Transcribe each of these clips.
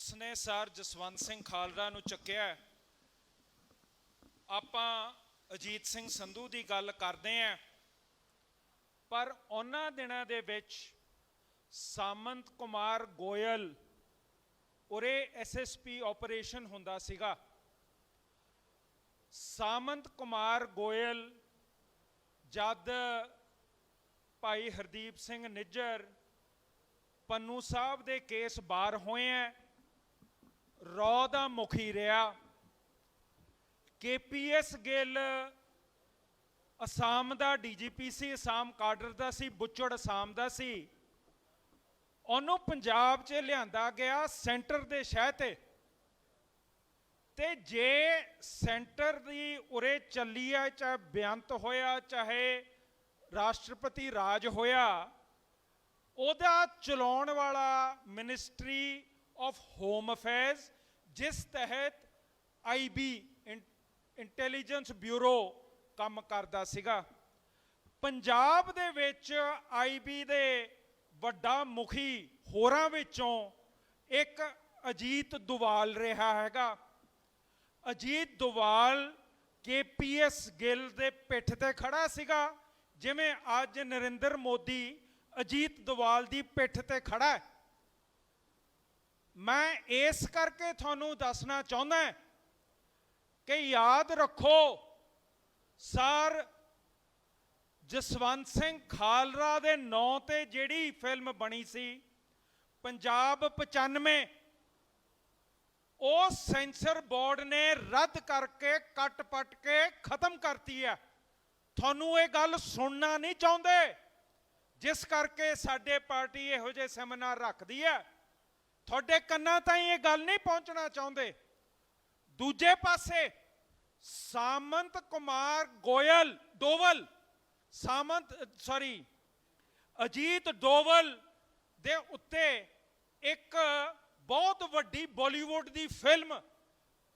Police ਨੇ sir Jaswant Singh Khalra ਨੂੰ ਚੱਕਿਆ ਆਪਾਂ ਅਜੀਤ ਸਿੰਘ ਸੰਧੂ ਦੀ ਗੱਲ ਕਰਦੇ ਆਂ ਪਰ ਉਹਨਾਂ ਦਿਨਾਂ ਦੇ ਵਿੱਚ ਸਾਮੰਤ ਕੁਮਾਰ ਗੋਇਲ ਉਰੇ ਐਸਐਸਪੀ ਆਪਰੇਸ਼ਨ ਹੁੰਦਾ ਸੀਗਾ। ਸਾਮੰਤ ਕੁਮਾਰ ਗੋਇਲ, ਜਦ ਭਾਈ ਹਰਦੀਪ ਸਿੰਘ ਨਿੱਜਰ ਪੰਨੂ ਸਾਹਿਬ ਦੇ ਕੇਸ ਬਾਹਰ ਹੋਏ ਐ ਰੌ ਦਾ ਮੁਖੀ ਰਿਹਾ। ਕੇਪੀਐਸ ਗਿੱਲ ਅਸਾਮ ਦਾ ਡੀਜੀਪੀ ਸੀ, ਅਸਾਮ ਕਾਡਰ ਦਾ ਸੀ, ਬੁੱਚੜ ਅਸਾਮ ਦਾ ਸੀ। ਉਹਨੂੰ ਪੰਜਾਬ 'ਚ ਲਿਆਂਦਾ ਗਿਆ ਸੈਂਟਰ ਦੇ ਸ਼ਹਿ ਤੇ। ਤੇ ਜੇ ਸੈਂਟਰ ਦੀ ਉਰੇ ਚੱਲੀ ਹੈ ਚਾਹੇ ਬੇਅੰਤ ਹੋਇਆ, ਚਾਹੇ ਰਾਸ਼ਟਰਪਤੀ ਰਾਜ ਹੋਇਆ, ਉਹਦਾ ਚਲਾਉਣ ਵਾਲਾ ਮਿਨਿਸਟਰੀ ਆਫ ਹੋਮ ਅਫੇਅਰਸ ਜਿਸ ਤਹਿਤ ਆਈਬੀ ਇੰਟੈਲੀਜੈਂਸ ਬਿਊਰੋ ਕੰਮ ਕਰਦਾ ਸੀਗਾ। ਪੰਜਾਬ ਦੇ ਵਿੱਚ ਆਈਬੀ ਦੇ ਵੱਡਾ ਮੁਖੀ ਹੋਰਾਂ ਵਿੱਚੋਂ ਇੱਕ ਅਜੀਤ ਦੁਵਾਲ ਰਿਹਾ ਹੈਗਾ। ਅਜੀਤ ਦੁਵਾਲ ਕੇਪੀਐਸ ਗਿੱਲ ਦੇ ਪਿੱਠ ਤੇ ਖੜਾ ਸੀਗਾ, ਜਿਵੇਂ ਅੱਜ ਨਰਿੰਦਰ ਮੋਦੀ ਅਜੀਤ ਦੁਵਾਲ ਦੀ ਪਿੱਠ ਤੇ ਖੜਾ ਹੈ। ਮੈਂ ਇਸ ਕਰਕੇ ਤੁਹਾਨੂੰ ਦੱਸਣਾ ਚਾਹੁੰਦਾ ਕਿ ਯਾਦ ਰੱਖੋ, ਸਰ ਜਸਵੰਤ ਸਿੰਘ ਖਾਲਰਾ ਦੇ ਨਾਂ ਤੇ ਜਿਹੜੀ ਫਿਲਮ ਬਣੀ ਸੀ, ਪੰਜਾਬ 95 ਉਹ ਸੈਂਸਰ ਬੋਰਡ ਨੇ ਰੱਦ ਕਰਕੇ ਕੱਟ-ਪੱਟ ਕੇ ਖਤਮ ਕਰਤੀ ਹੈ। ਤੁਹਾਨੂੰ ਇਹ ਗੱਲ ਸੁਣਨਾ ਨਹੀਂ ਚਾਹੁੰਦੇ, ਜਿਸ ਕਰਕੇ ਸਾਡੇ ਪਾਰਟੀ ਇਹੋ ਜਿਹੇ ਸੈਮੀਨਾਰ ਰੱਖਦੀ ਹੈ। ਤੁਹਾਡੇ ਕੰਨਾਂ ਤਾਈਂ ਇਹ ਗੱਲ ਨਹੀਂ ਪਹੁੰਚਣਾ ਚਾਹੁੰਦੇ। ਦੂਜੇ ਪਾਸੇ, ਸਾਮੰਤ ਕੁਮਾਰ ਗੋਇਲ ਡੋਵਲ, ਸਾਮੰਤ ਸੌਰੀ ਅਜੀਤ ਡੋਵਲ ਦੇ ਉੱਤੇ ਇੱਕ ਬਹੁਤ ਵੱਡੀ ਬਾਲੀਵੁੱਡ ਦੀ ਫਿਲਮ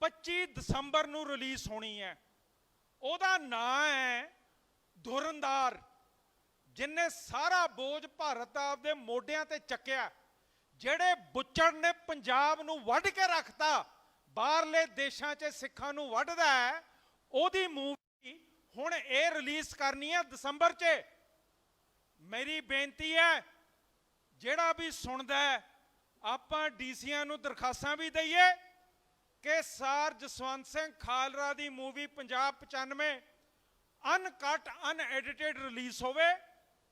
25 ਦਸੰਬਰ ਨੂੰ ਰਿਲੀਜ਼ ਹੋਣੀ ਹੈ। ਉਹਦਾ ਨਾਂ ਹੈ ਧੁਰੰਦਾਰ ਜਿਨੇ ਸਾਰਾ ਬੋਝ ਭਾਰਤ ਦਾ ਆਪਦੇ ਮੋਢਿਆਂ ਤੇ ਚੱਕਿਆ। ਜਿਹੜੇ ਬੁੱਚੜ ਨੇ ਪੰਜਾਬ ਨੂੰ ਵੱਢ ਕੇ ਰੱਖਤਾ, ਬਾਹਰਲੇ ਦੇਸ਼ਾਂ 'ਚ ਸਿੱਖਾਂ ਨੂੰ ਵੱਢਦਾ ਹੈ, ਉਹਦੀ ਮੂਵੀ ਹੁਣ ਇਹ ਰਿਲੀਜ਼ ਕਰਨੀ ਹੈ ਦਸੰਬਰ 'ਚ। ਮੇਰੀ ਬੇਨਤੀ ਹੈ, ਜਿਹੜਾ ਵੀ ਸੁਣਦਾ ਹੈ, ਆਪਾਂ ਡੀਸੀਆਂ ਨੂੰ ਦਰਖਾਸਤਾਂ ਵੀ ਦਈਏ ਕਿ ਸਾਰ ਜਸਵੰਤ ਸਿੰਘ ਖਾਲਰਾ ਦੀ movie Punjab 95 uncut unedited release ਹੋਵੇ,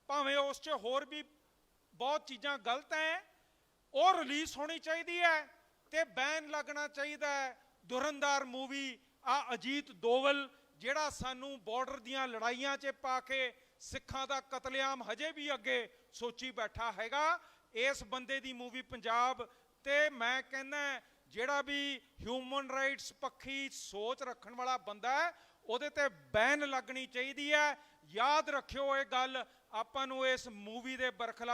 ਭਾਵੇਂ ਉਸ 'ਚ ਹੋਰ ਵੀ ਬਹੁਤ ਚੀਜ਼ਾਂ ਗਲਤ ਹੈ ਉਹ ਰਿਲੀਜ਼ ਹੋਣੀ ਚਾਹੀਦੀ ਹੈ ਤੇ ਬੈਨ ਲੱਗਣਾ ਚਾਹੀਦਾ ਹੈ। ਦੁਰੰਦਾਰ ਮੂਵੀ ਆ ਅਜੀਤ ਦੋਵਲ ਜਿਹੜਾ ਸਾਨੂੰ ਬਾਰਡਰ ਦੀਆਂ ਲੜਾਈਆਂ 'ਚ ਪਾ ਕੇ ਸਿੱਖਾਂ ਦਾ ਕਤਲੇਆਮ ਹਜੇ ਵੀ ਅੱਗੇ ਸੋਚੀ ਬੈਠਾ ਹੈਗਾ। ਇਸ ਬੰਦੇ ਦੀ ਮੂਵੀ ਪੰਜਾਬ ਤੇ ਮੈਂ ਕਹਿੰਦਾ ਜਿਹੜਾ ਵੀ ਹਿਊਮਨ ਰਾਈਟਸ ਪੱਖੀ ਸੋਚ ਰੱਖਣ ਵਾਲਾ ਬੰਦਾ ਹੈ, ਉਹਦੇ ਤੇ ਬੈਨ ਲੱਗਣੀ ਚਾਹੀਦੀ ਹੈ। ਯਾਦ ਰੱਖਿਓ ਇਹ ਗੱਲ, ਆਪਾਂ ਨੂੰ ਇਸ ਮੂਵੀ ਦੇ ਬਰਖਲਾ